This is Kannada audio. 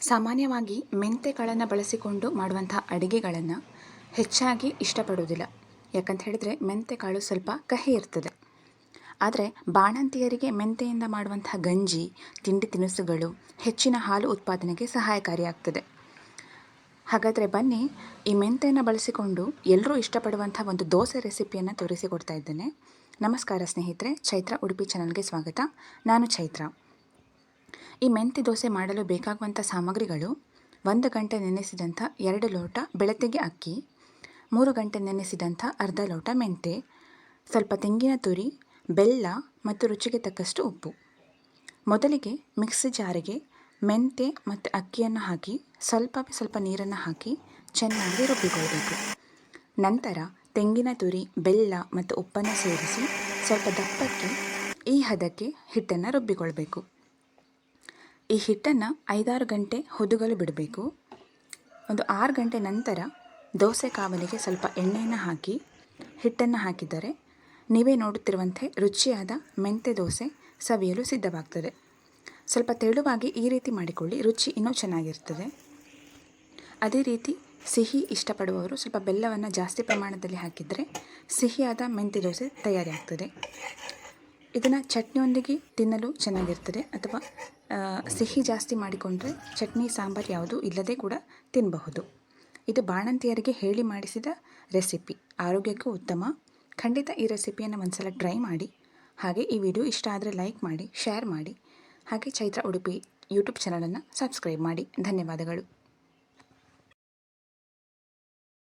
ಸಾಮಾನ್ಯವಾಗಿ ಮೆಂತೆಗಳನ್ನು ಬಳಸಿಕೊಂಡು ಮಾಡುವಂಥ ಅಡುಗೆಗಳನ್ನು ಹೆಚ್ಚಾಗಿ ಇಷ್ಟಪಡುವುದಿಲ್ಲ. ಯಾಕಂತ ಹೇಳಿದರೆ ಮೆಂತೆಕಾಳು ಸ್ವಲ್ಪ ಕಹಿ ಇರ್ತದೆ. ಆದರೆ ಬಾಣಂತಿಯರಿಗೆ ಮೆಂತೆಯಿಂದ ಮಾಡುವಂಥ ಗಂಜಿ, ತಿಂಡಿ ತಿನಿಸುಗಳು ಹೆಚ್ಚಿನ ಹಾಲು ಉತ್ಪಾದನೆಗೆ ಸಹಾಯಕಾರಿಯಾಗ್ತದೆ. ಹಾಗಾದರೆ ಬನ್ನಿ, ಈ ಮೆಂತೆಯನ್ನು ಬಳಸಿಕೊಂಡು ಎಲ್ಲರೂ ಇಷ್ಟಪಡುವಂಥ ಒಂದು ದೋಸೆ ರೆಸಿಪಿಯನ್ನು ತೋರಿಸಿಕೊಡ್ತಾ ಇದ್ದೇನೆ. ನಮಸ್ಕಾರ ಸ್ನೇಹಿತರೆ, ಚೈತ್ರ ಉಡುಪಿ ಚಾನಲ್ಗೆ ಸ್ವಾಗತ. ನಾನು ಚೈತ್ರ. ಈ ಮೆಂತಿ ದೋಸೆ ಮಾಡಲು ಬೇಕಾಗುವಂಥ ಸಾಮಗ್ರಿಗಳು, ಒಂದು ಗಂಟೆ ನೆನೆಸಿದಂಥ ಎರಡು ಲೋಟ ಬೆಳತೆಗೆ ಅಕ್ಕಿ, ಮೂರು ಗಂಟೆ ನೆನೆಸಿದಂಥ ಅರ್ಧ ಲೋಟ ಮೆಂತೆ, ಸ್ವಲ್ಪ ತೆಂಗಿನ ತುರಿ, ಬೆಲ್ಲ ಮತ್ತು ರುಚಿಗೆ ತಕ್ಕಷ್ಟು ಉಪ್ಪು. ಮೊದಲಿಗೆ ಮಿಕ್ಸಿ ಜಾರಿಗೆ ಮೆಂತೆ ಮತ್ತು ಅಕ್ಕಿಯನ್ನು ಹಾಕಿ ಸ್ವಲ್ಪವೇ ಸ್ವಲ್ಪ ನೀರನ್ನು ಹಾಕಿ ಚೆನ್ನಾಗಿ ರುಬ್ಬಿಕೊಳ್ಬೇಕು. ನಂತರ ತೆಂಗಿನ ತುರಿ, ಬೆಲ್ಲ ಮತ್ತು ಉಪ್ಪನ್ನು ಸೇರಿಸಿ ಸ್ವಲ್ಪ ದಪ್ಪಕ್ಕೆ ಈ ಹದಕ್ಕೆ ಹಿಟ್ಟನ್ನು ರುಬ್ಬಿಕೊಳ್ಬೇಕು. ಈ ಹಿಟ್ಟನ್ನು ಐದಾರು ಗಂಟೆ ಹುದುಗಲು ಬಿಡಬೇಕು. ಒಂದು ಆರು ಗಂಟೆ ನಂತರ ದೋಸೆ ಕಾವಲಿಗೆ ಸ್ವಲ್ಪ ಎಣ್ಣೆಯನ್ನು ಹಾಕಿ, ಹಿಟ್ಟನ್ನು ಹಾಕಿದರೆ ನೀವೇ ನೋಡುತ್ತಿರುವಂತೆ ರುಚಿಯಾದ ಮೆಂತೆ ದೋಸೆ ಸವಿಯಲು ಸಿದ್ಧವಾಗ್ತದೆ. ಸ್ವಲ್ಪ ತೆಳುವಾಗಿ ಈ ರೀತಿ ಮಾಡಿಕೊಳ್ಳಿ, ರುಚಿ ಇನ್ನೂ ಚೆನ್ನಾಗಿರ್ತದೆ. ಅದೇ ರೀತಿ ಸಿಹಿ ಇಷ್ಟಪಡುವವರು ಸ್ವಲ್ಪ ಬೆಲ್ಲವನ್ನು ಜಾಸ್ತಿ ಪ್ರಮಾಣದಲ್ಲಿ ಹಾಕಿದರೆ ಸಿಹಿಯಾದ ಮೆಂತೆ ದೋಸೆ ತಯಾರಿಯಾಗ್ತದೆ. ಇದನ್ನು ಚಟ್ನಿಯೊಂದಿಗೆ ತಿನ್ನಲು ಚೆನ್ನಾಗಿರ್ತದೆ ಅಥವಾ ಸಿಹಿ ಜಾಸ್ತಿ ಮಾಡಿಕೊಂಡ್ರೆ ಚಟ್ನಿ, ಸಾಂಬಾರು ಯಾವುದು ಇಲ್ಲದೆ ಕೂಡ ತಿನ್ನಬಹುದು ಇದು ಬಾಣಂತಿಯರಿಗೆ ಹೇಳಿ ಮಾಡಿಸಿದ ರೆಸಿಪಿ. ಆರೋಗ್ಯಕ್ಕೂ ಉತ್ತಮ. ಖಂಡಿತ ಈ ರೆಸಿಪಿಯನ್ನು ಒಂದ್ಸಲ ಟ್ರೈ ಮಾಡಿ. ಹಾಗೆ ಈ ವಿಡಿಯೋ ಇಷ್ಟ ಆದರೆ ಲೈಕ್ ಮಾಡಿ, ಶೇರ್ ಮಾಡಿ. ಹಾಗೆ ಚೈತ್ರ ಉಡುಪಿ ಯೂಟ್ಯೂಬ್ ಚಾನಲನ್ನು ಸಬ್ಸ್ಕ್ರೈಬ್ ಮಾಡಿ. ಧನ್ಯವಾದಗಳು.